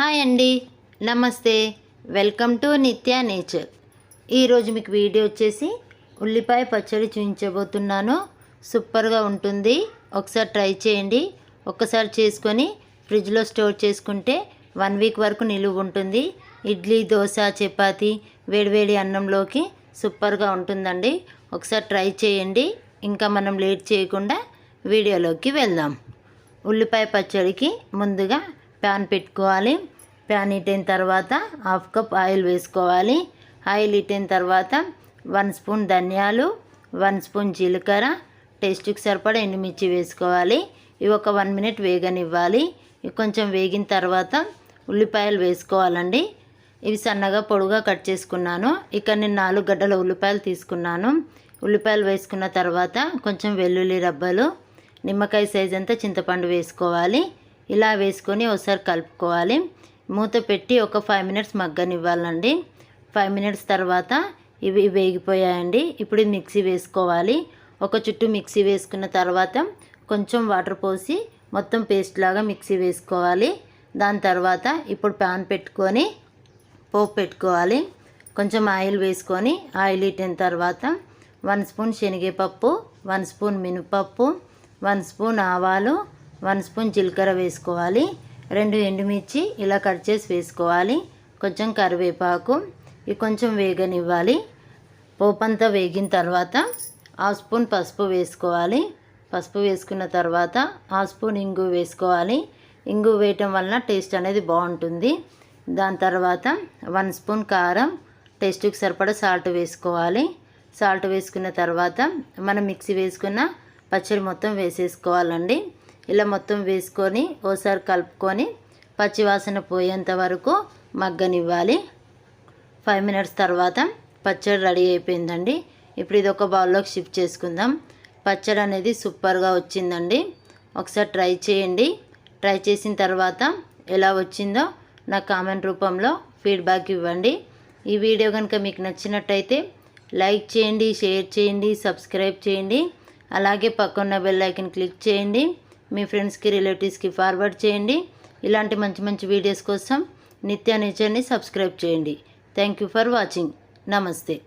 Hi అండి. నమస్తే. Welcome to Nitya nature. ఈరోజు మీకు వీడియో వచ్చేసి ఉల్లిపాయ పచ్చడి చూపించబోతున్నాను. సూపర్గా ఉంటుంది. ఒకసారి ట్రై చేయండి. ఒక్కసారి చేసుకొని ఫ్రిడ్జ్లో స్టోర్ చేసుకుంటే వన్ వీక్ వరకు నిలువ ఉంటుంది. ఇడ్లీ దోశ చపాతి వేడివేడి అన్నంలోకి సూపర్గా ఉంటుందండి. ఒకసారి ట్రై చేయండి. ఇంకా మనం లేట్ చేయకుండా వీడియోలోకి వెళ్దాం. ఉల్లిపాయ పచ్చడికి ముందుగా ప్యాన్ పెట్టుకోవాలి. ప్యాన్ ఇటైన తర్వాత హాఫ్ కప్ ఆయిల్ వేసుకోవాలి. ఆయిల్ ఇటైన తర్వాత వన్ స్పూన్ ధనియాలు వన్ స్పూన్ జీలకర్ర టేస్ట్కి సరిపడా ఎండుమిర్చి వేసుకోవాలి. ఇవి ఒక వన్ మినిట్ వేగనివ్వాలి. ఇవి కొంచెం వేగిన తర్వాత ఉల్లిపాయలు వేసుకోవాలండి. ఇవి సన్నగా పొడుగా కట్ చేసుకున్నాను. ఇక్కడ నేను నాలుగు గడ్డల ఉల్లిపాయలు తీసుకున్నాను. ఉల్లిపాయలు వేసుకున్న తర్వాత కొంచెం వెల్లుల్లి రబ్బలు నిమ్మకాయ సైజ్ అంతా చింతపండు వేసుకోవాలి. ఇలా వేసుకొని ఒకసారి కలుపుకోవాలి. మూత పెట్టి ఒక ఫైవ్ మినిట్స్ మగ్గనివ్వాలండి. ఫైవ్ మినిట్స్ తర్వాత ఇవి వేగిపోయాయండి. ఇప్పుడు మిక్సీ వేసుకోవాలి. ఒక చుట్టూ మిక్సీ వేసుకున్న తర్వాత కొంచెం వాటర్ పోసి మొత్తం పేస్ట్ లాగా మిక్సీ వేసుకోవాలి. దాని తర్వాత ఇప్పుడు ప్యాన్ పెట్టుకొని పోపు పెట్టుకోవాలి. కొంచెం ఆయిల్ వేసుకొని ఆయిల్ ఇట్టిన తర్వాత వన్ స్పూన్ శనగపప్పు వన్ స్పూన్ మినపప్పు వన్ స్పూన్ ఆవాలు వన్ స్పూన్ జీలకర్ర వేసుకోవాలి రెండు ఎండుమిర్చి ఇలా కట్ చేసి వేసుకోవాలి కొంచెం కరివేపాకు ఇవి కొంచెం వేగనివ్వాలి. పోపంతా వేగిన తర్వాత హాఫ్ స్పూన్ పసుపు వేసుకోవాలి. పసుపు వేసుకున్న తర్వాత హాఫ్ స్పూన్ ఇంగు వేసుకోవాలి. ఇంగు వేయటం వలన టేస్ట్ అనేది బాగుంటుంది. దాని తర్వాత వన్ స్పూన్ కారం టేస్ట్కి సరిపడా సాల్ట్ వేసుకోవాలి. సాల్ట్ వేసుకున్న తర్వాత మనం మిక్సీ వేసుకున్న పచ్చడి మొత్తం వేసేసుకోవాలండి. ఇలా మొత్తం వేసుకొని ఓసారి కలుపుకొని పచ్చివాసన పోయేంత వరకు మగ్గనివ్వాలి. ఫైవ్ మినిట్స్ తర్వాత పచ్చడి రెడీ అయిపోయిందండి. ఇప్పుడు ఇది ఒక బౌల్లోకి షిఫ్ట్ చేసుకుందాం. పచ్చడి అనేది సూపర్గా వచ్చిందండి. ఒకసారి ట్రై చేయండి. ట్రై చేసిన తర్వాత ఎలా వచ్చిందో నా కామెంట్ రూపంలో ఫీడ్బ్యాక్ ఇవ్వండి. ఈ వీడియో కనుక మీకు నచ్చినట్టయితే లైక్ చేయండి షేర్ చేయండి సబ్స్క్రైబ్ చేయండి. అలాగే పక్కన్న బెల్ ఐకన్ క్లిక్ చేయండి. మీ ఫ్రెండ్స్కి రిలేటివ్స్కి ఫార్వర్డ్ చేయండి. ఇలాంటి మంచి మంచి వీడియోస్ కోసం నిత్య నేచర్ని సబ్స్క్రైబ్ చేయండి. Thank you for watching. నమస్తే.